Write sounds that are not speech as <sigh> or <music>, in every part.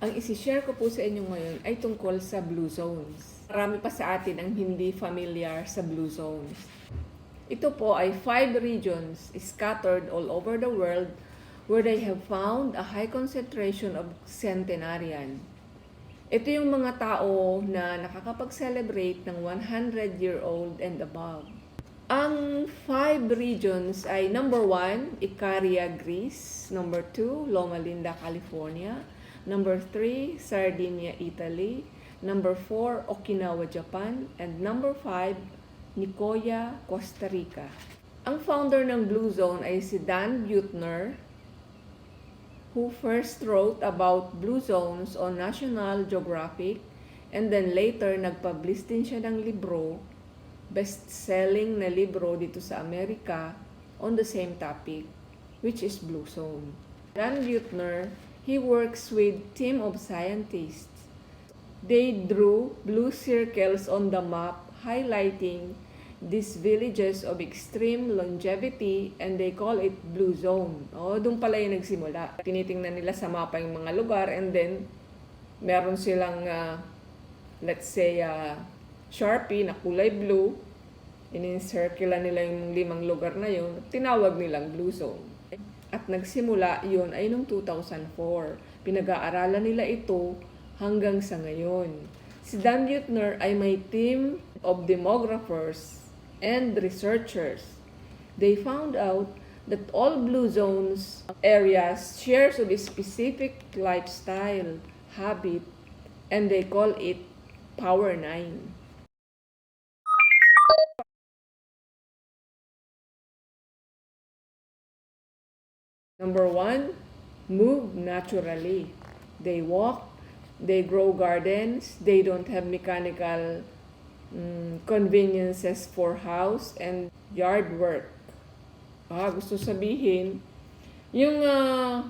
Ang isi-share ko po sa inyo ngayon ay tungkol sa blue zones. Marami pa sa atin ang hindi familiar sa blue zones. Ito po ay five regions scattered all over the world where they have found a high concentration of centenarian. Ito yung mga tao na nakakapag-celebrate ng 100-year-old and above. Ang five regions ay number one, Icaria, Greece. Number two, Loma Linda, California. Number three, Sardinia, Italy. Number four, Okinawa, Japan. And number five, Nicoya, Costa Rica. Ang founder ng Blue Zone ay si Dan Buettner, who first wrote about blue zones on National Geographic and then later nagpublish din siya ng libro, best-selling na libro dito sa Amerika on the same topic, which is blue zone. Dan Buettner, he works with team of scientists. They drew blue circles on the map highlighting these villages of extreme longevity and they call it blue zone. O, doon pala yung nagsimula. Tinitingnan nila sa mapa yung mga lugar and then meron silang, ah, let's say, ah, Sharpie na kulay blue. In-circle nila yung limang lugar na yun. Tinawag nilang blue zone. At nagsimula yun ay noong 2004. Pinag-aaralan nila ito hanggang sa ngayon. Si Dan Buettner ay may team of demographers and researchers. They found out that all blue zones areas shares of a specific lifestyle, habit, and they call it Power 9. Number one, move naturally. They walk, they grow gardens, they don't have mechanical mm, conveniences for house and yard work. Ah, gusto sabihin, yung, ah,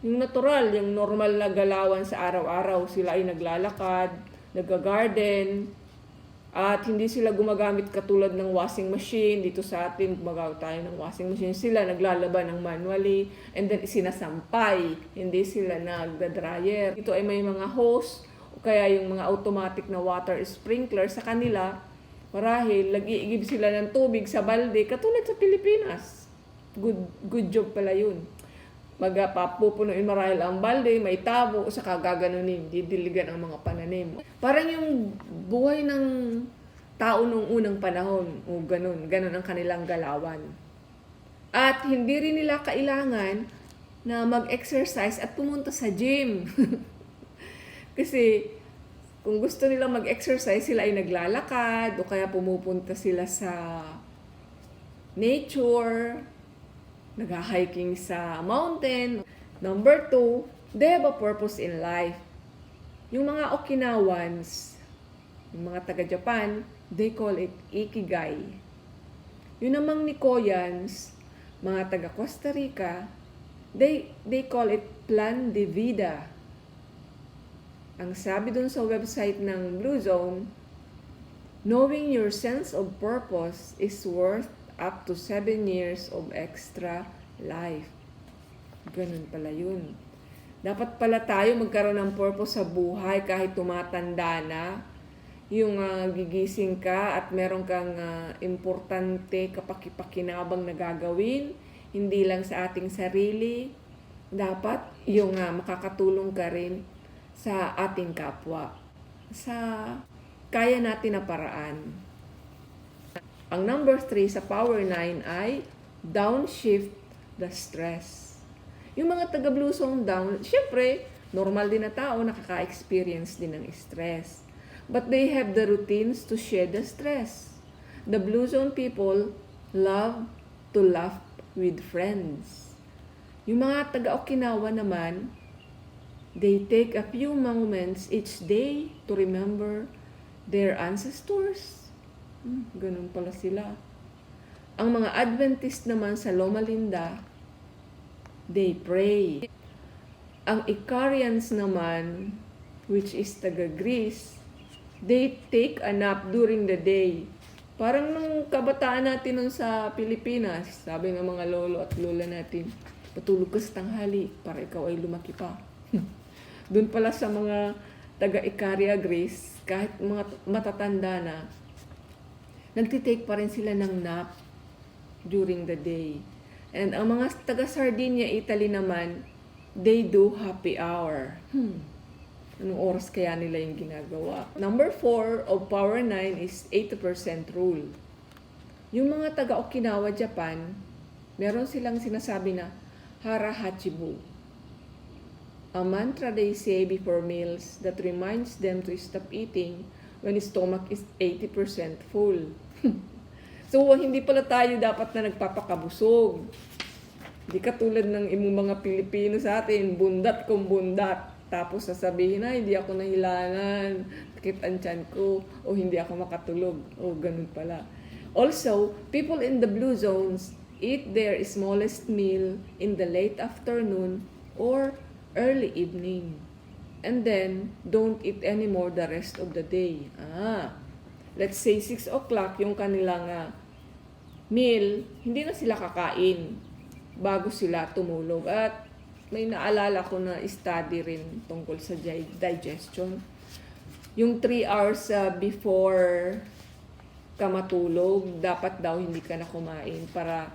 yung natural, yung normal na galawan sa araw-araw, sila ay naglalakad, nagga-garden, at hindi sila gumagamit katulad ng washing machine. Dito sa atin, gumagamit tayo ng washing machine. Sila naglalaban ng manually and then sinasampay. Hindi sila nagda-dryer. Dito ay may mga hose o kaya yung mga automatic na water sprinkler sa kanila. Marahil, nag-iigib sila ng tubig sa balde katulad sa Pilipinas. Good, good job pala yun. Magpapupunuin marahil ang balde, may tabo, sa kagaganunin, didiligan ang mga pananim. Parang yung buhay ng tao nung unang panahon, o ganun, ganun ang kanilang galawan. At hindi rin nila kailangan na mag-exercise at pumunta sa gym. <laughs> Kasi kung gusto nila mag-exercise, sila ay naglalakad o kaya pumupunta sila sa nature, nag-hiking sa mountain. Number two, they have a purpose in life. Yung mga Okinawans, yung mga taga-Japan, they call it Ikigai. Yung namang Nikoyans, mga taga Costa Rica, they, they call it Plan de Vida. Ang sabi dun sa website ng Blue Zone, knowing your sense of purpose is worth up to 7 years of extra life. Ganun pala yun. Dapat pala tayo magkaroon ng purpose sa buhay kahit tumatanda na. Yung ah, gigising ka at meron kang ah, importante kapakipakinabang na gagawin, hindi lang sa ating sarili, dapat yung ah, makakatulong ka rin sa ating kapwa. Sa kaya natin na paraan. Ang number 3 sa Power 9 ay downshift the stress. Yung mga taga Blue Zone down, syempre, normal din na tao, nakaka-experience din ng stress. But they have the routines to shed the stress. The Blue Zone people love to laugh with friends. Yung mga taga Okinawa naman, they take a few moments each day to remember their ancestors. Hmm, ganun pala sila. Ang mga Adventist naman sa Loma Linda, they pray. Ang Icarians naman, which is taga Greece, they take a nap during the day. Parang nung kabataan natin nun sa Pilipinas, sabi ng mga lolo at lola natin, patulog ka sa tanghali para ikaw ay lumaki pa. <laughs> Doon pala sa mga taga Icaria, Greece, kahit mga matatanda na, nagtitake pa rin sila ng nap during the day. And ang mga taga Sardinia, Italy naman, they do happy hour. Hmm. Anong oras kaya nila yung ginagawa? Number 4 of Power 9 is 80% rule. Yung mga taga Okinawa, Japan, meron silang sinasabi na Hara Hachibu. A mantra they say before meals that reminds them to stop eating when stomach is 80% full. <laughs> so, hindi pala tayo dapat na nagpapakabusog. Hindi katulad ng imong mga Pilipino sa atin, bundat kung bundat. Tapos sasabihin na, hindi ako nahilangan, sakit ang tiyan ko, o hindi ako makatulog. O, ganun pala. Also, people in the blue zones eat their smallest meal in the late afternoon or early evening. And then, don't eat anymore the rest of the day. Ah, let's say 6 o'clock yung kanilang ah, meal, hindi na sila kakain bago sila tumulog. At may naalala ko na study rin tungkol sa di- digestion. Yung 3 hours ah, before ka matulog, dapat daw hindi ka na kumain para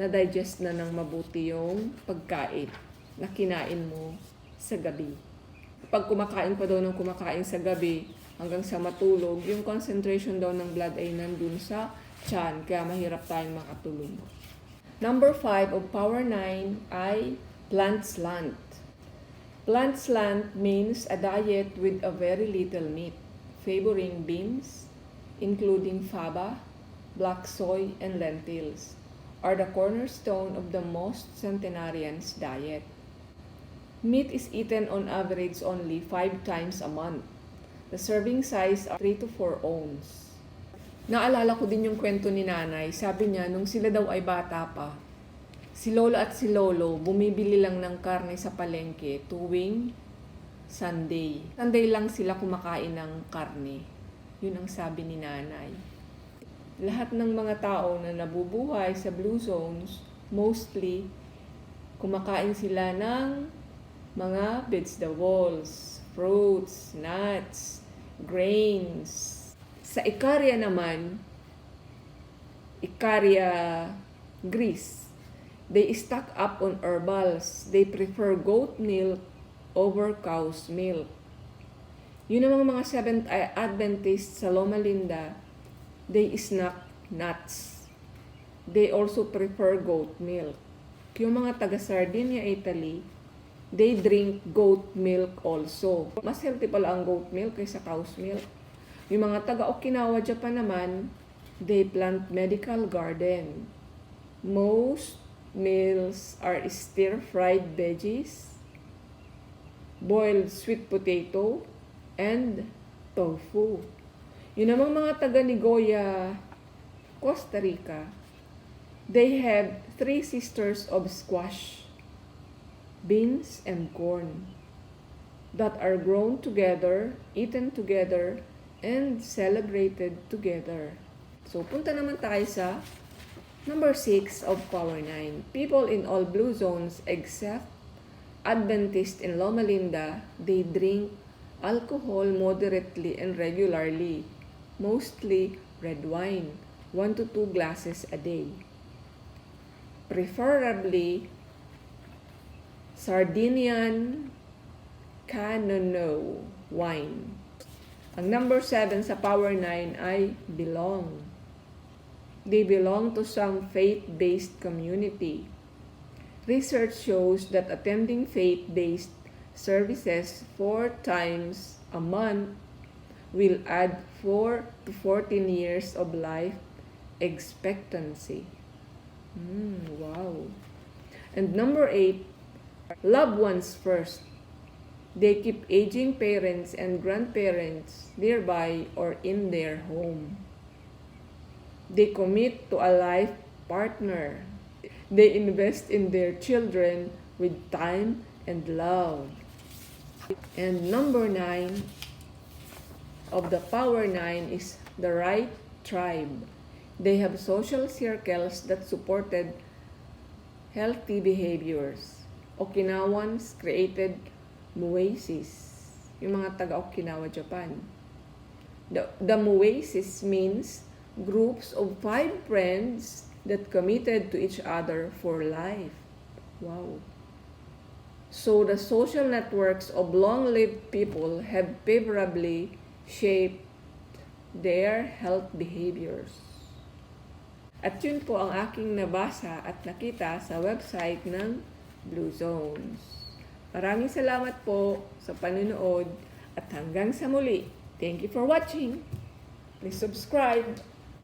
na-digest na ng mabuti yung pagkain na kinain mo sa gabi. Pag kumakain pa daw ng kumakain sa gabi hanggang sa matulog, yung concentration daw ng blood ay nandun sa tiyan, kaya mahirap tayong makatulog. Number 5 of Power 9 ay plant slant. Plant slant means a diet with a very little meat, favoring beans, including faba, black soy, and lentils, are the cornerstone of the most centenarians' diet. Meat is eaten on average only 5 times a month. The serving size are 3 to 4 ounce. Naalala ko din yung kwento ni nanay. Sabi niya, nung sila daw ay bata pa, si Lola at si Lolo bumibili lang ng karne sa palengke tuwing Sunday. Sunday lang sila kumakain ng karne. Yun ang sabi ni nanay. Lahat ng mga tao na nabubuhay sa blue zones, mostly, kumakain sila ng mga vegetables, fruits, nuts, grains. Sa Icaria naman, Icaria, Greece, they stock up on herbals. They prefer goat milk over cow's milk. Yun ang mga Seventh Adventists sa Loma Linda, they snack nuts. They also prefer goat milk. Yung mga taga Sardinia, Italy, they drink goat milk also. Mas healthy pala ang goat milk kaysa cow's milk. Yung mga taga Okinawa, Japan naman, they plant medical garden. Most meals are stir-fried veggies, boiled sweet potato, and tofu. Yun namang mga taga Nigoya, Costa Rica, they have three sisters of squash, beans, and corn that are grown together, eaten together, and celebrated together. So, punta naman tayo sa number 6 of Power 9. People in all blue zones except Adventist in Loma Linda, they drink alcohol moderately and regularly, mostly red wine, 1 to 2 glasses a day. Preferably Sardinian Canono wine. Ang number 7 sa Power 9 ay belong. They belong to some faith-based community. Research shows that attending faith-based services four times a month will add 4 to 14 years of life expectancy. Mm, wow. And number 8, loved ones first. They keep aging parents and grandparents nearby or in their home. They commit to a life partner. They invest in their children with time and love. And number nine of the power nine is the right tribe. They have social circles that supported healthy behaviors. Okinawans created Muesis. Yung mga taga Okinawa, Japan. The, the Muesis means groups of five friends that committed to each other for life. Wow. So the social networks of long-lived people have favorably shaped their health behaviors. At yun po ang aking nabasa at nakita sa website ng Blue Zones. Maraming salamat po sa panunood at hanggang sa muli. Thank you for watching. Please subscribe.